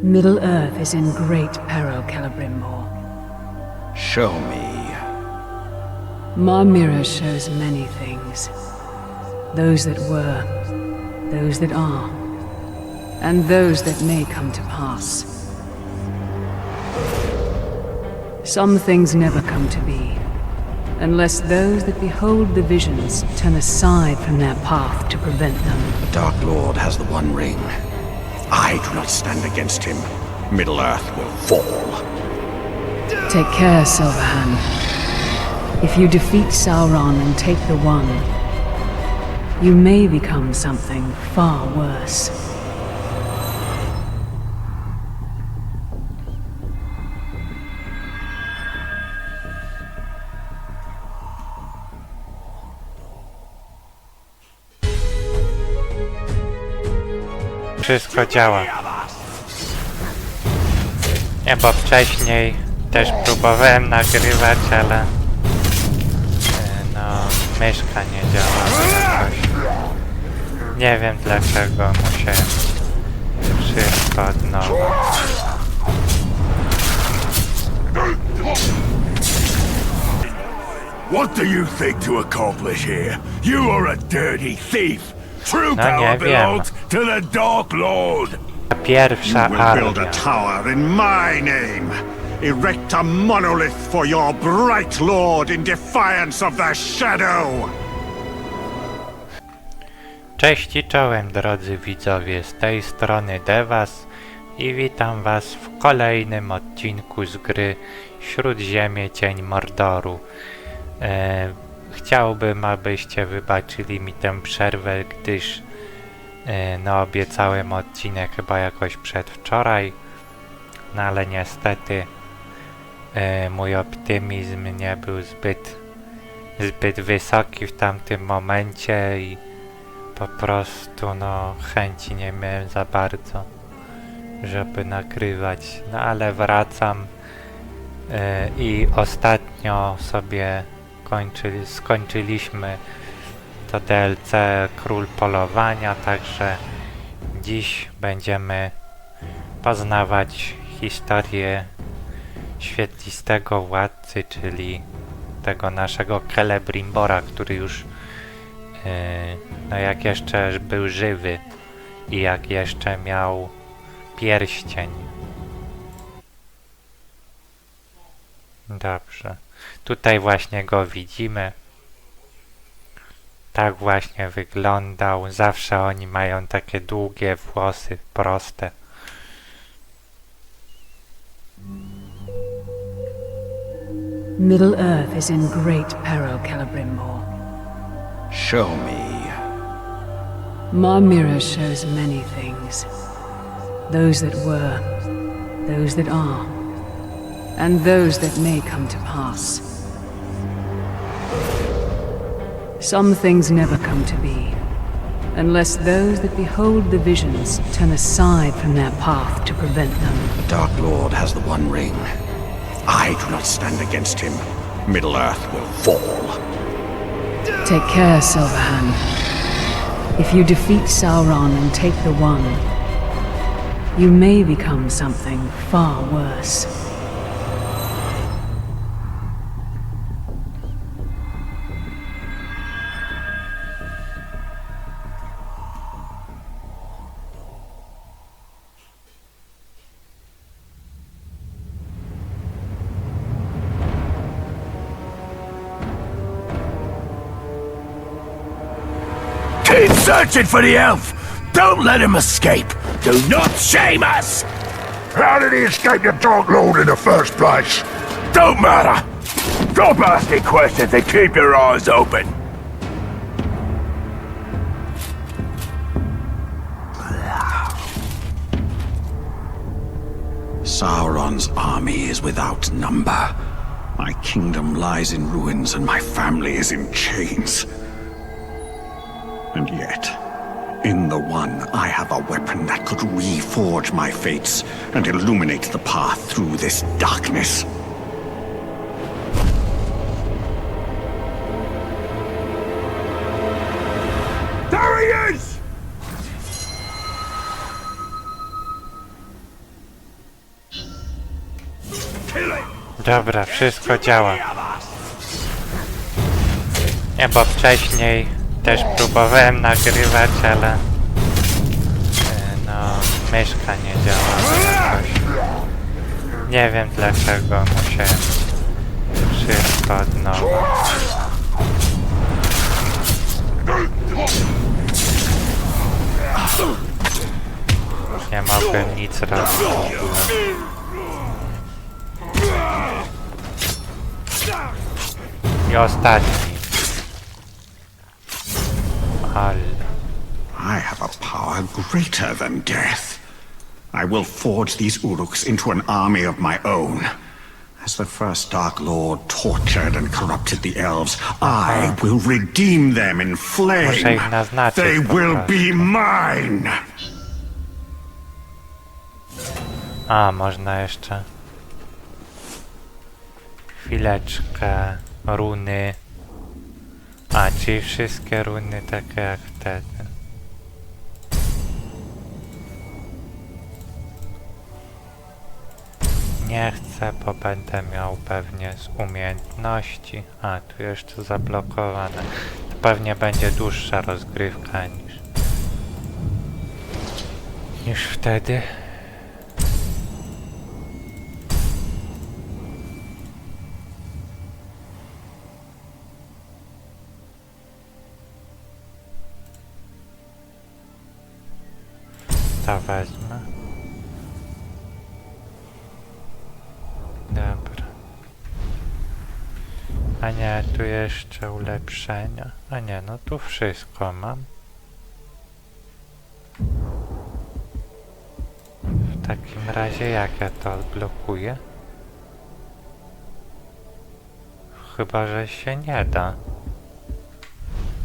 Middle Earth is in great peril, Celebrimbor. Show me. My Mirror shows many things. Those that were, those that are, and those that may come to pass. Some things never come to be, unless those that behold the visions turn aside from their path to prevent them. The Dark Lord has the One Ring. I do not stand against him, Middle Earth will fall. Take care, Silverhand. If you defeat Sauron and take the One, you may become something far worse. Wszystko działa. Nie, bo wcześniej też próbowałem nagrywać, ale e, no myszka nie działała jakoś. Nie wiem dlaczego musiałem wszystko od nowa. What do you think to accomplish here? You are a dirty thief. True No power belongs to the Dark Lord. Pierwsza will build a armia. tower in my name. Erect a monolith for your bright lord in defiance of the shadow. Cześć i czołem drodzy widzowie, z tej strony Devas i witam was w kolejnym odcinku z gry Śródziemie Cień Mordoru. E, chciałbym, abyście wybaczyli mi tę przerwę, gdyż no obiecałem odcinek chyba jakoś przedwczoraj, no ale niestety e, mój optymizm nie był zbyt, zbyt wysoki w tamtym momencie i po prostu no chęci nie miałem za bardzo, żeby nagrywać, no ale wracam e, i ostatnio sobie kończyli, skończyliśmy to DLC Król Polowania, także dziś będziemy poznawać historię świetlistego władcy, czyli tego naszego Celebrimbora, który już Yy, no jak jeszcze był żywy i jak jeszcze miał pierścień. Dobrze. Tutaj właśnie go widzimy. Tak właśnie wyglądał. Zawsze oni mają takie długie włosy, proste. Middle Earth is in great peril, Celebrimbor. Show me. Mar Mirror shows many things. Those that were, those that are, and those that may come to pass. Some things never come to be, unless those that behold the visions turn aside from their path to prevent them. The Dark Lord has the One Ring. If I do not stand against him, Middle Earth will fall. Take care, Silverhand. If you defeat Sauron and take the One, you may become something far worse. Searching for the elf. Don't let him escape. Do not shame us. How did he escape the Dark Lord in the first place? Don't matter. Stop asking questions and keep your eyes open. Sauron's army is without number. My kingdom lies in ruins and my family is in chains. And yet, in the One, I have a weapon that could reforge my fates and illuminate the path through this darkness. There he is! Dobra, wszystko działa. Bo wcześniej też próbowałem nagrywać, ale e, no, myszka nie działała jakoś. Nie wiem dlaczego musiałem wszystko od nowa. Nie mogłem nic robić. I ostatni. I have a power greater than death. I will forge these Uruks into an army of my own. As the first Dark Lord tortured and corrupted the elves, I ah. will redeem them in flame. They will be mine. A, można jeszcze. Chwileczkę. Runy. A, czyli wszystkie runy takie jak wtedy. Nie chcę, bo będę miał pewnie z umiejętności. A, tu jeszcze zablokowane. To pewnie będzie dłuższa rozgrywka niż... niż wtedy. Wezmę. Dobra. A nie, tu jeszcze ulepszenia. A nie, no tu wszystko mam. W takim razie jak ja to odblokuję? Chyba, że się nie da.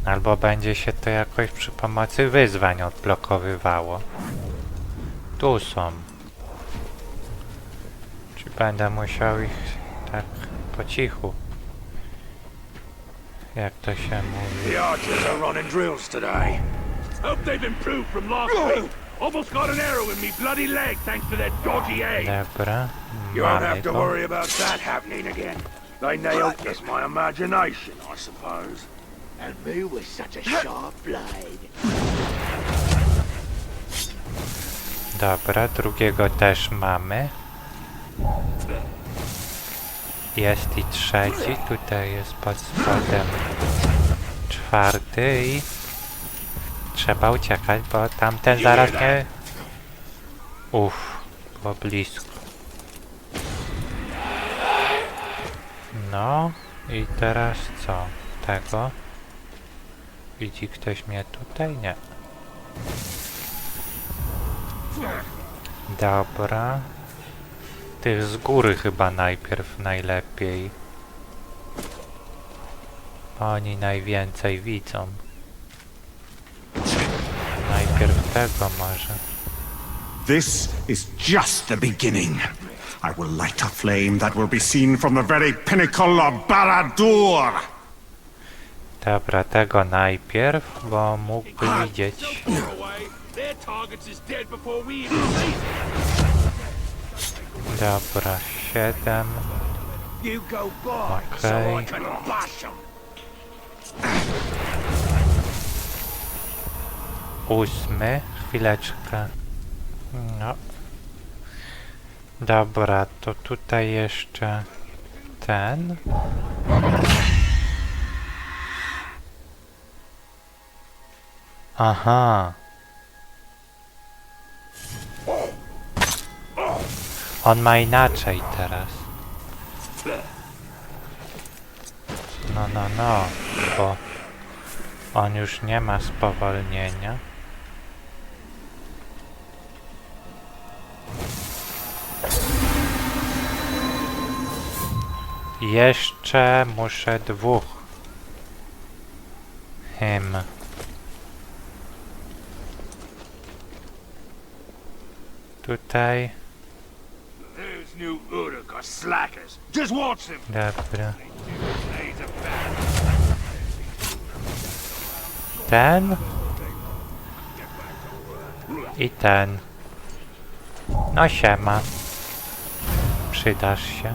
Albo będzie się to jakoś przy pomocy wyzwań odblokowywało. Tu są. Czy będę musiał ich tak po cichu? Jak to się mówi? The archers are running drills today. Hope they've improved from last week. Almost got an arrow in me bloody leg thanks to that dodgy aim. Dobra, You won't have to worry about that happening again. They nailed just my imagination, I suppose. And me with such a sharp blade. Dobra, drugiego też mamy. Jest i trzeci, tutaj jest pod spodem czwarty i trzeba uciekać, bo tamten zaraz nie... Uff, było blisko. No i teraz co? Tego? Widzi ktoś mnie tutaj? Nie. Dobra. Tych z góry chyba najpierw najlepiej. Oni najwięcej widzą. Najpierw tego może. This is just the beginning. I will light a flame that will be seen from the very pinnacle of Barad-dûr. Dobra, tego najpierw, bo mógłby widzieć. Targets is dead before we even see them. Dobra, siedem. You go by, so Okay. I can bash them. Ósmy. Chwileczkę. No. Dobra, to tutaj jeszcze ten. Aha. On ma inaczej teraz. No, no, no, bo on już nie ma spowolnienia. Jeszcze muszę dwóch. Hym. Tutaj. Those new Uruk are slackers. Just watch them. Dobra. Ten. I ten. No siema. przydasz się.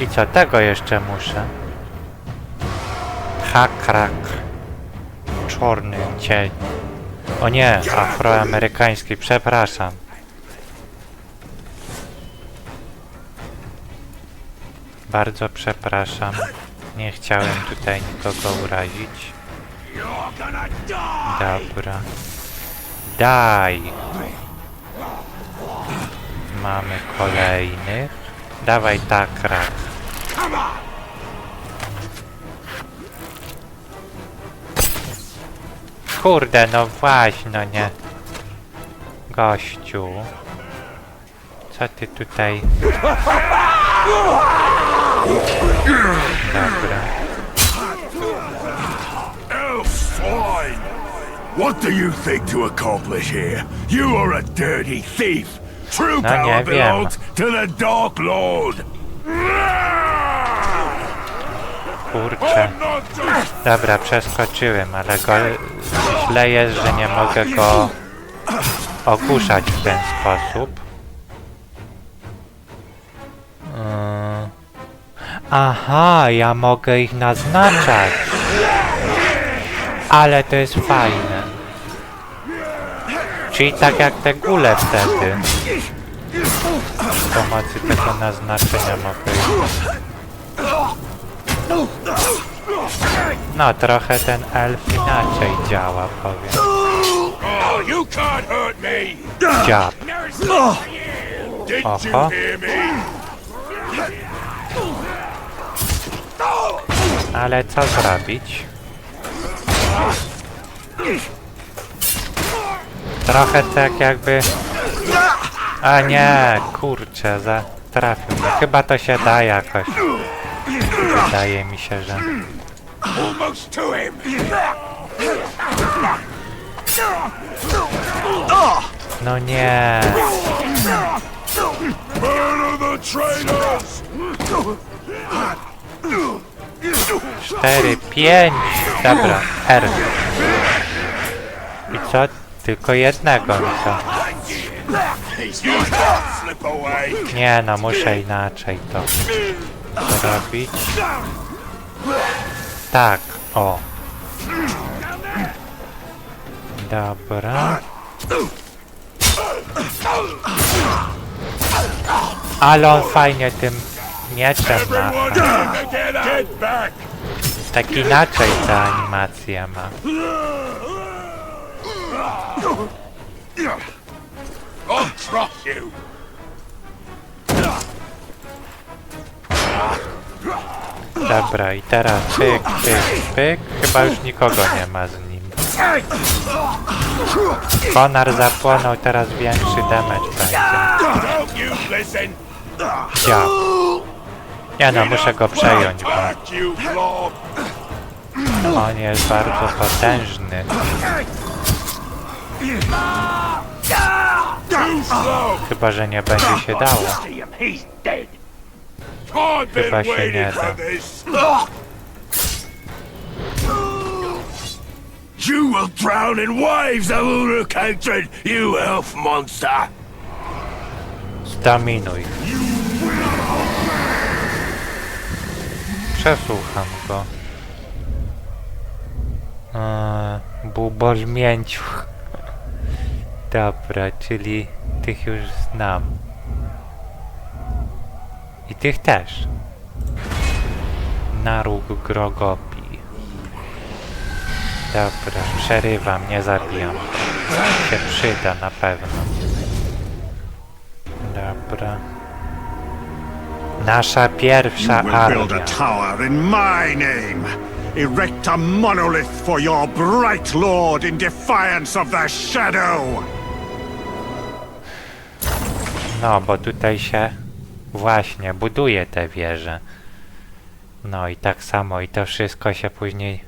I co, tego jeszcze muszę? Hakrak. Czarny cień. O nie, afroamerykański, przepraszam. Bardzo przepraszam. Nie chciałem tutaj nikogo urazić. Dobra. Daj. Mamy kolejnych. Dawaj tak, rak. Kurde, no właśnie, nie. Gościu. Co ty tutaj... Dobra. Swine! What do you think to accomplish here? You are a dirty thief! True No power belongs to the Dark Lord! Kurczę. Dobra, przeskoczyłem, ale go źle jest, że nie mogę go ogłuszać w ten sposób. Aha, ja mogę ich naznaczać. Ale to jest fajne. Czyli tak jak te gule wtedy. Z pomocy tego naznaczenia mogę No, trochę ten elf inaczej działa, powiem. Oh! Dziab. Did you Aha. hear me? Ale co zrobić? Trochę tak jakby... A nie, kurczę, za... trafił mnie. Chyba to się da jakoś. Wydaje mi się, że... No nie. Murder the traitors! Cztery, pięć. Dobra, R. I co? Tylko jednego mi to. Slip away! Nie no, muszę inaczej to zrobić. Tak, o. Dobra. Ale on fajnie tym mieczem Everyone ma. together! Get back! Tak inaczej ta animacja ma. Dobra, i teraz pyk, pyk, pyk. Chyba już nikogo nie ma z nim. Konar zapłonął, teraz większy damage będzie. Don't Nie no, muszę go przejąć, bo blob! on jest bardzo potężny. Chyba, że nie będzie się dało. Chyba się nie da. You will drown in waves of Uruk hatred, you elf monster! Zdominuj. Przesłucham go. Eee, Bubol mięciuch. Dobra, czyli tych już znam. I tych też. Naróg Grogopi. Dobra, przerywam, nie zabijam. Się przyda na pewno. Dobra. Nasza pierwsza You will build armia. a tower in my name. Erect a monolith for your bright lord in defiance of the shadow. No, bo tutaj się właśnie buduje te wieże. No i tak samo i to wszystko się później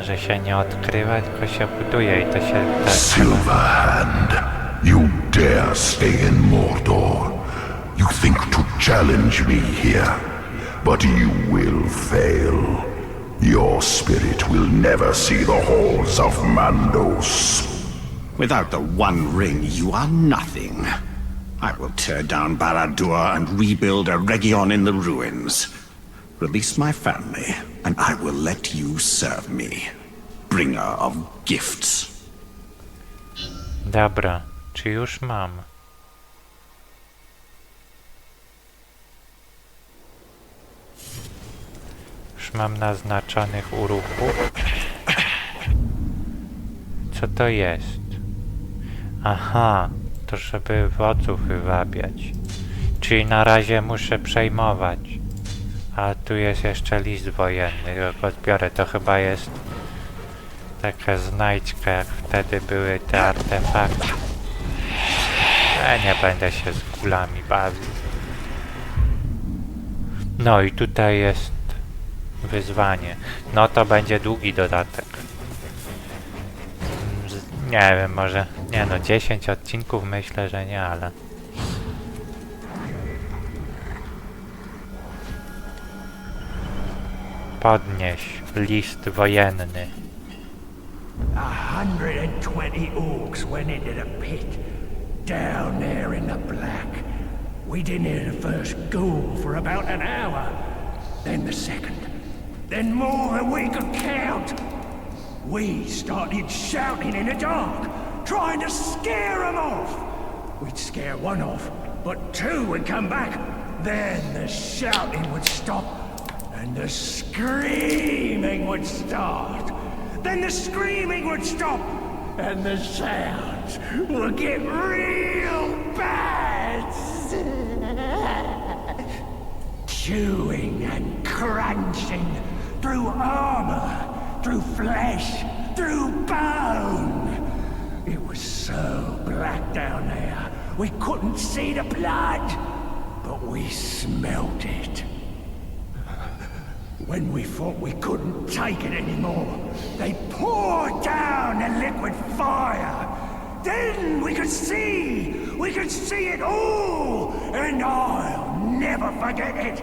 że się nie odkrywa, tylko się buduje i to się tak Silverhand, you dare stay in Mordor. You think to challenge me here, but you will fail. Your spirit will never see the halls of Mandos. Without the One Ring, you are nothing. I will tear down Barad-dûr and rebuild a Region in the ruins. Release my family, and I will let you serve me. Bringer of gifts. Dobra, czy już mam? Już mam naznaczonych uruchów. Co to jest? Aha, to żeby wodzów wywabiać. Czyli na razie muszę przejmować. A tu jest jeszcze list wojenny, go zbiorę. To chyba jest taka znajdźka, jak wtedy były te artefakty. Nie będę się z kulami bawił. No i tutaj jest wyzwanie. No to będzie długi dodatek. Nie wiem, może... Nie no, 10 odcinków myślę, że nie, ale... Podnieś list wojenny. A hundred went into the pit. Down there in the black. We didn't hear the first ghoul for about an hour. Then the second. Then more than we could count. We started shouting in the dark, trying to scare them off. We'd scare one off, but two would come back. Then the shouting would stop, and the screaming would start. Then the screaming would stop, and the would get real bad. Chewing and crunching through armor, through flesh, through bone. It was so black down there, we couldn't see the blood, but we smelt it. When we thought we couldn't take it anymore, they poured down the liquid fire. Then we could see, we could see it all, and I'll never forget it.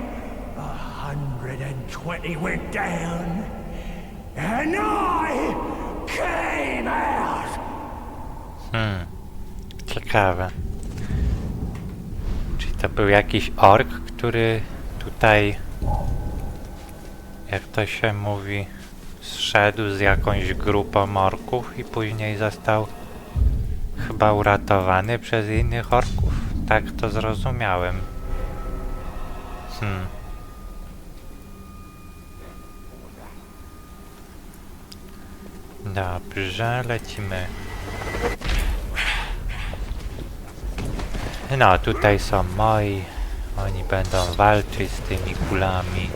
A hundred and twenty went down, and I came out. Ciekawe. Czy to był jakiś ork, który tutaj, jak to się mówi, zszedł z jakąś grupą orków i później został chyba uratowany przez innych orków? Tak to zrozumiałem. Hmm. Dobrze, lecimy. No, tutaj są moi. Oni będą walczyć z tymi kulami.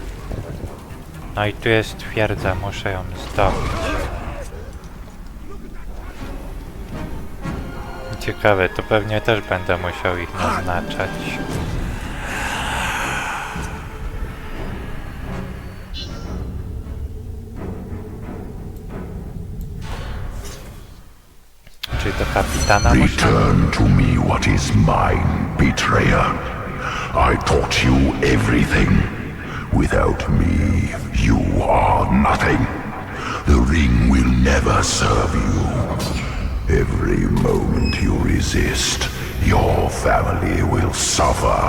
No i tu jest twierdza, muszę ją zdobyć. Ciekawe, to pewnie też będę musiał ich naznaczać. Czy do kapitana? Return to me what is mine, betrayer. I taught you everything. Without me, you are nothing. The ring will never serve you. Every moment you resist, your family will suffer.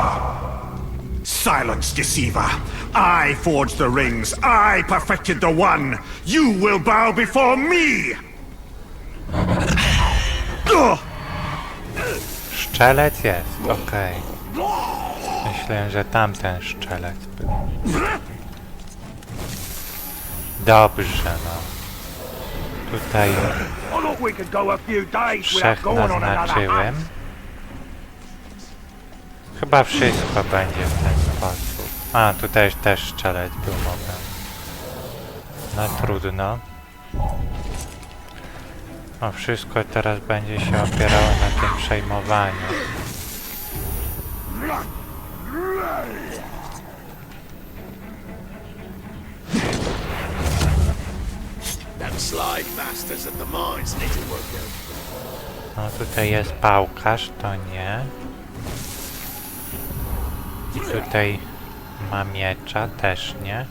Silence, deceiver! I forged the rings. I perfected the one. You will bow before me. Ugh! Szczelec jest, okej. Myślę, że tamten szczelec był. Dobrze, no. Tutaj hunt. Chyba wszystko będzie w ten sposób. A, tutaj też szczelec był moment. No trudno. No wszystko teraz będzie się opierało na tym przejmowaniu. Them sly bastards at the mines need to work out. No tutaj jest pałkarz, to nie. Tutaj ma miecza, też nie.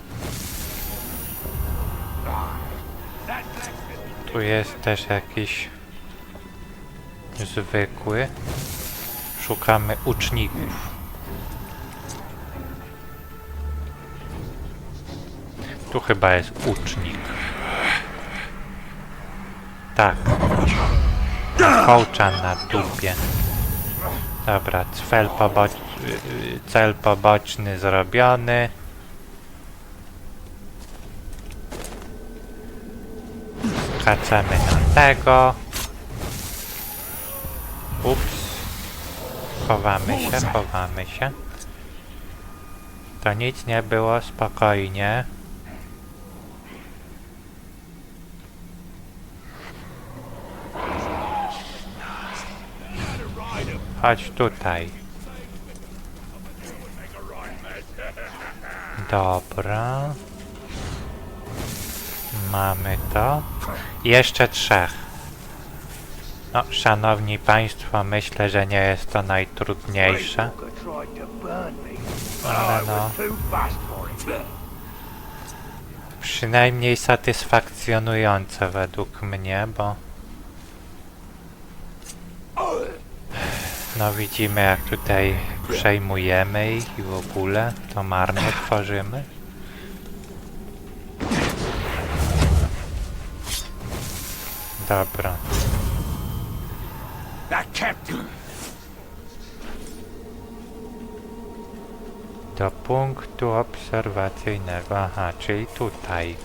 Tu jest też jakiś Zwykły. Szukamy uczników. Tu chyba jest ucznik. Tak. Kołczan na dupie. Dobra, cel, poboc cel poboczny zrobiony. Skaczemy na tego. Ups. Chowamy się, chowamy się. To nic nie było, spokojnie. Chodź tutaj. Dobra. Mamy to. Jeszcze trzech. No, szanowni państwo, myślę, że nie jest to najtrudniejsze. Ale no, przynajmniej satysfakcjonujące według mnie, bo... No widzimy jak tutaj przejmujemy ich i w ogóle to marnie tworzymy. Dobra. Do punktu obserwacyjnego. Aha, czyli tutaj.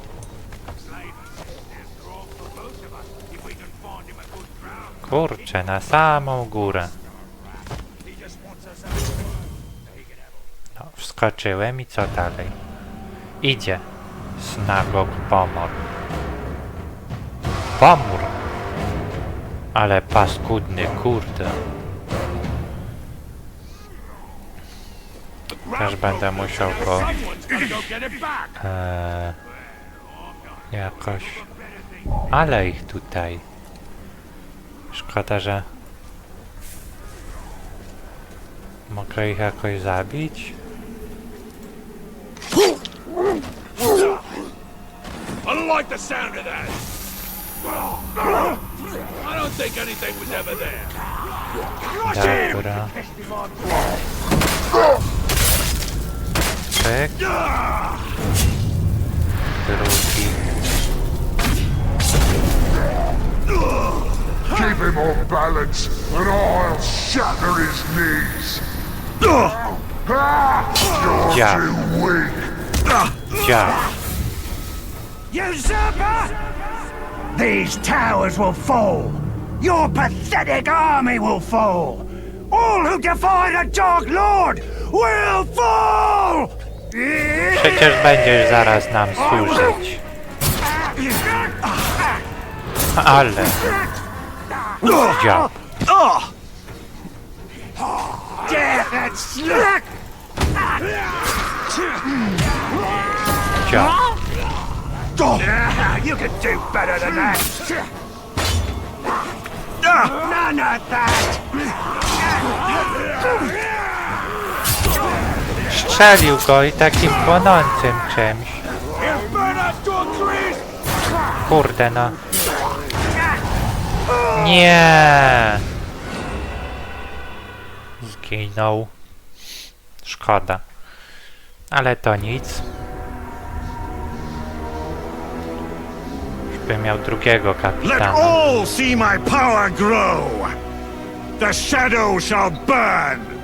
Kurczę, na samą górę. Wskoczyłem i co dalej? Idzie. Snagok pomor. Pomór! Ale paskudny, kurde. Też będę musiał go. Eee, jakoś. Ale ich tutaj. Szkoda, że. Mogę ich jakoś zabić? Like the sound of that. I don't think anything was ever there. Dobra. Pyk. Drugi. Keep him off balance, and I'll shatter his knees. You're Yeah. too weak. Dział. Usurper! These towers will fall. Your pathetic army will fall. All who defy the Dark Lord will fall! Przecież będziesz zaraz nam służyć. Ale. Dział. Death and! Dział. Ah, You can do better than that! None of that! Strzelił go i takim płonącym czymś. To. Kurde no. Nie. Zginął. Szkoda. Ale to nic. Bym miał drugiego Let kapitana. all see my power grow! The shadow shall burn!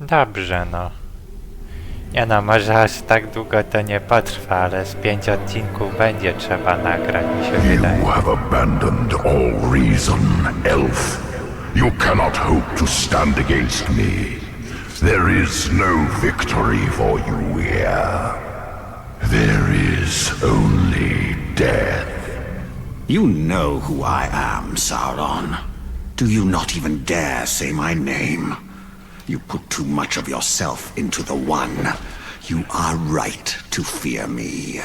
Dobrze no. Nie no, może aż tak długo to nie potrwa, ale z pięć odcinków będzie trzeba nagrać, mi się wydaje. You have abandoned all reason, elf. You cannot hope to stand against me. There is no victory for you here. There is only death. You know who I am, Sauron. Do you not even dare say my name? You put too much of yourself into the One. You are right to fear me.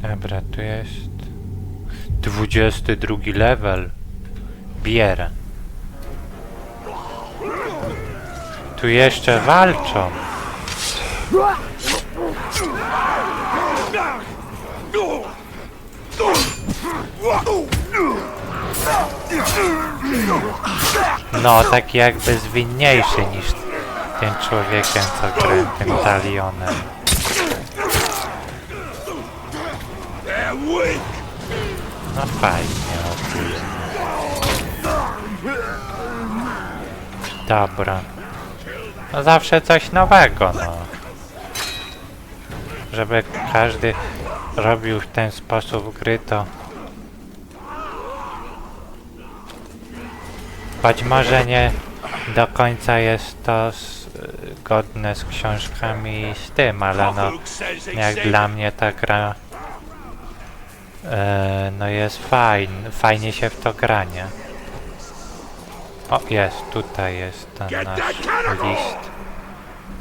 Dobra, tu jest 22 level. Bierę. tu jeszcze walczą. No, taki jakby zwinniejszy niż tym człowiekiem, co grę tym talionem. No fajnie ogólnie. Dobra. No zawsze coś nowego, no. Żeby każdy robił w ten sposób gry, to... Być może nie do końca jest to z, godne z książkami z tym, ale no... Jak dla mnie ta gra e, no jest fajn, fajnie się w to gra, nie? O, jest, tutaj jest ten nasz list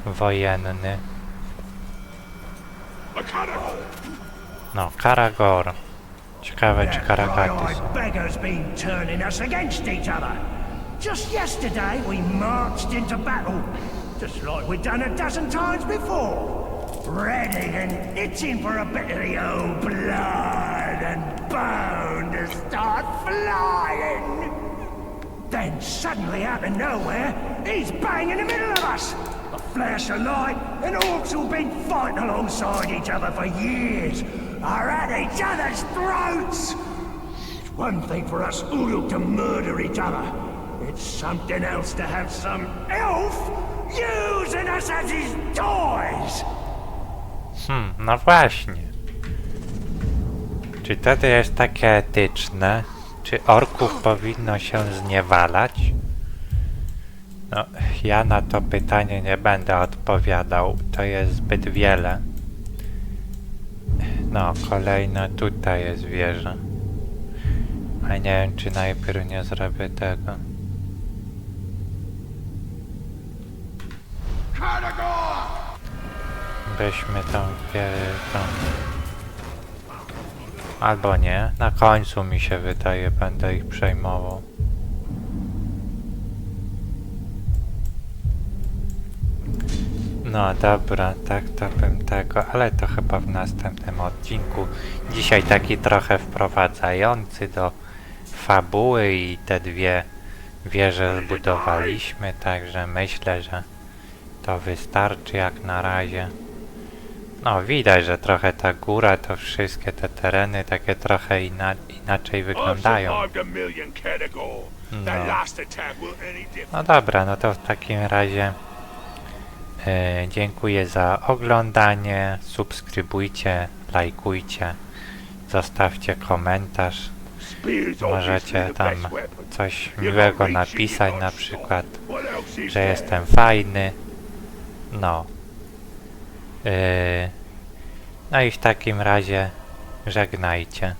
wojenny. No, Karagor. Ciekawe, czy Karagaty. Just yesterday we marched into battle, just like we've done a dozen times before. Ready and itching for a bit of the old blood and bone to start flying. Then suddenly out of nowhere, he's bang in the middle of us. A flash of light, and orcs who've been fighting alongside each other for years are at each other's throats. It's one thing for us Uruk to murder each other. It's something else to have some elf using us as his toys. Hmm, no właśnie. Czy to jest takie etyczne? Czy orków powinno się zniewalać? No, ja na to pytanie nie będę odpowiadał. To jest zbyt wiele. No, kolejna tutaj jest wieża. A nie wiem, czy najpierw nie zrobię tego. Weźmy tą wieżę. Albo nie. Na końcu mi się wydaje, będę ich przejmował. No dobra, tak to bym tego, ale to chyba w następnym odcinku. Dzisiaj taki trochę wprowadzający do fabuły i te dwie wieże zbudowaliśmy, także myślę, że to wystarczy jak na razie. No widać, że trochę ta góra, to wszystkie te tereny takie trochę ina inaczej wyglądają. No. No dobra, no to w takim razie e, dziękuję za oglądanie, subskrybujcie, lajkujcie, zostawcie komentarz, możecie tam coś miłego napisać na przykład, że jestem fajny, no. E, no i w takim razie żegnajcie.